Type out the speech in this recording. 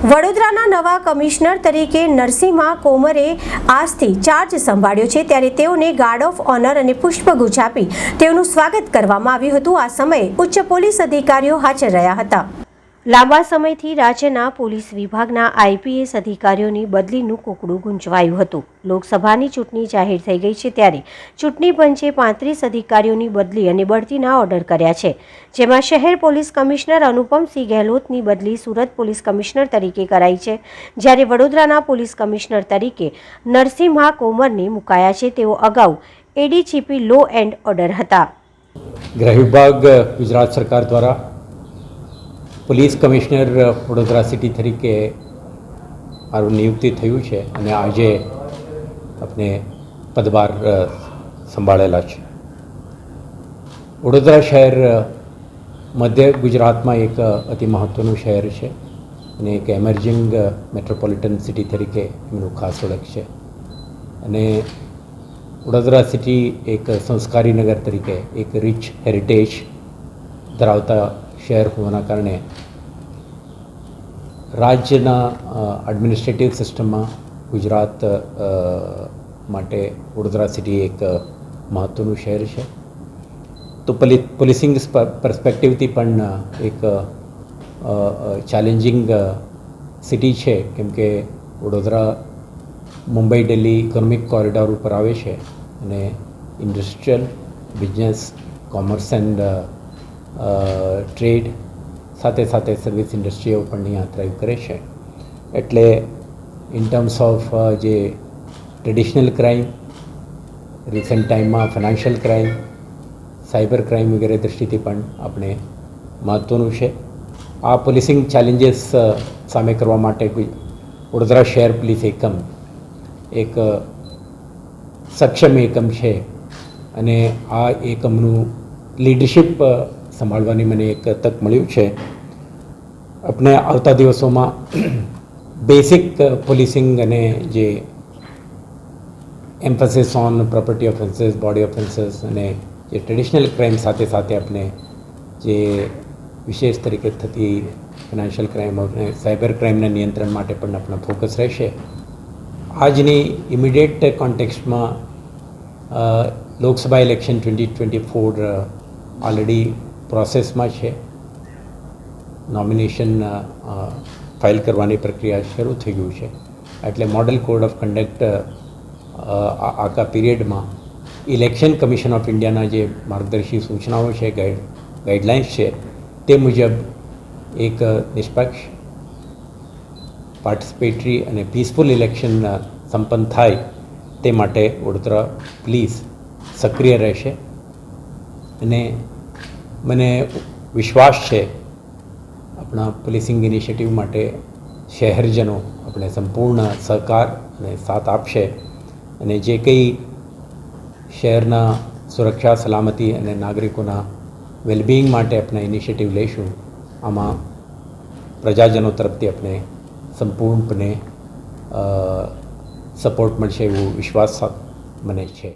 વડોદરાના નવા કમિશનર તરીકે નરસિંહા કોમરે આજથી ચાર્જ સંભાળ્યો છે. ત્યારે તેઓને ગાર્ડ ઓફ ઓનર અને પુષ્પગુચ્છ આપી તેઓનું સ્વાગત કરવામાં આવ્યું હતું. આ સમયે ઉચ્ચ પોલીસ અધિકારીઓ હાજર રહ્યા હતા. લાંબા સમયથી રાજ્યના પોલીસ વિભાગના આઈપીએસ અધિકારીઓની બદલીનું કુકડું ગુંચવાયું હતું. લોકસભાની ચૂંટણી જાહેર થઈ ગઈ છે ત્યારે ચૂંટણી પંચે પાંત્રીસ અધિકારીઓની બદલી અને બઢતીના ઓર્ડર કર્યા છે. જેમાં શહેર પોલીસ કમિશનર અનુપમસિંહ ગેહલોતની બદલી સુરત પોલીસ કમિશનર તરીકે કરાઈ છે. જ્યારે વડોદરાના પોલીસ કમિશનર તરીકે નરસિંહા કોમરને મુકાયા છે તેઓ અગાઉ એડીજીપી લો એન્ડ ઓર્ડર હતા. ગૃહ વિભાગ ગુજરાત સરકાર દ્વારા પોલીસ કમિશનર વડોદરા સિટી તરીકે મારું નિયુક્તિ થયું છે અને આજે આપણે પદભાર સંભાળેલા છે. વડોદરા શહેર મધ્ય ગુજરાતમાં એક અતિ મહત્ત્વનું શહેર છે અને એક એમર્જિંગ મેટ્રોપોલિટન સિટી તરીકે એમનું ખાસ ઓળખ છે. અને વડોદરા સિટી એક સંસ્કારી નગર તરીકે એક રિચ હેરિટેજ ધરાવતા શહેર હોવાના કારણે રાજ્યના એડમિનિસ્ટ્રેટિવ સિસ્ટમમાં ગુજરાત માટે વડોદરા સિટી એક મહત્ત્વનું શહેર છે. તો પલી પોલીસિંગ પર્સપેક્ટિવથી પણ એક ચેલેન્જિંગ સિટી છે. કેમ કે વડોદરા, મુંબઈ દિલ્હી ઇકોનોમિક કોરિડોર ઉપર આવે છે અને industrial business commerce and trade સાથે સાથે સર્વિસ ઇન્ડસ્ટ્રીઓ પણ અહીંયા થ્રાઈવ કરે છે. એટલે ઇન ટર્મ્સ ઓફ જે ટ્રેડિશનલ ક્રાઇમ રિસન્ટ ટાઈમમાં ફાઇનાન્શિયલ ક્રાઇમ સાયબર ક્રાઇમ વગેરે દૃષ્ટિથી પણ આપણે મહત્ત્વનું છે. આ પોલીસિંગ ચેલેન્જીસ સામે કરવા માટે વડોદરા શહેર પોલીસ એકમ એક સક્ષમ એકમ છે. અને આ એકમનું લીડરશિપ સંભાળવાની મને એક તક મળ્યું છે. આપણે આવતા દિવસોમાં બેસિક પોલીસિંગ અને જે emphasis on property offences body offences અને જે ટ્રેડિશનલ ક્રાઇમ સાથે સાથે આપણે જે વિશેષ તરીકે થતી ફિનાન્શિયલ ક્રાઇમ અને સાયબર ક્રાઇમના નિયંત્રણ માટે પણ આપણો ફોકસ રહેશે. આજની immediate કોન્ટેક્સ્ટમાં Lok Sabha election twenty twenty four already પ્રોસેસમાં છે. નોમિનેશન ફાઇલ કરવાની પ્રક્રિયા શરૂ થઈ ગયું છે. એટલે મોડલ કોડ ઓફ કન્ડક્ટ આખા પીરિયડમાં ઇલેક્શન કમિશન ઓફ ઇન્ડિયાના જે માર્ગદર્શી સૂચનાઓ છે ગાઈડ ગાઈડલાઇન્સ છે, તે મુજબ એક નિષ્પક્ષ પાર્ટિસિપેટરી અને પીસફુલ ઇલેક્શન સંપન્ન થાય તે માટે વડોદરા પોલીસ સક્રિય રહેશે. અને મને વિશ્વાસ છે આપણા પોલીસિંગ ઇનિશિયેટિવ માટે શહેરજનો આપણે સંપૂર્ણ સહકાર અને સાથ આપશે અને જે કંઈ શહેરના સુરક્ષા, સલામતી અને નાગરિકોના વેલબિંગ માટે આપણે ઇનિશિયેટિવ લઈશું, આમાં પ્રજાજનો તરફથી આપણે સંપૂર્ણપણે સપોર્ટ મળશે એવો વિશ્વાસ મને છે.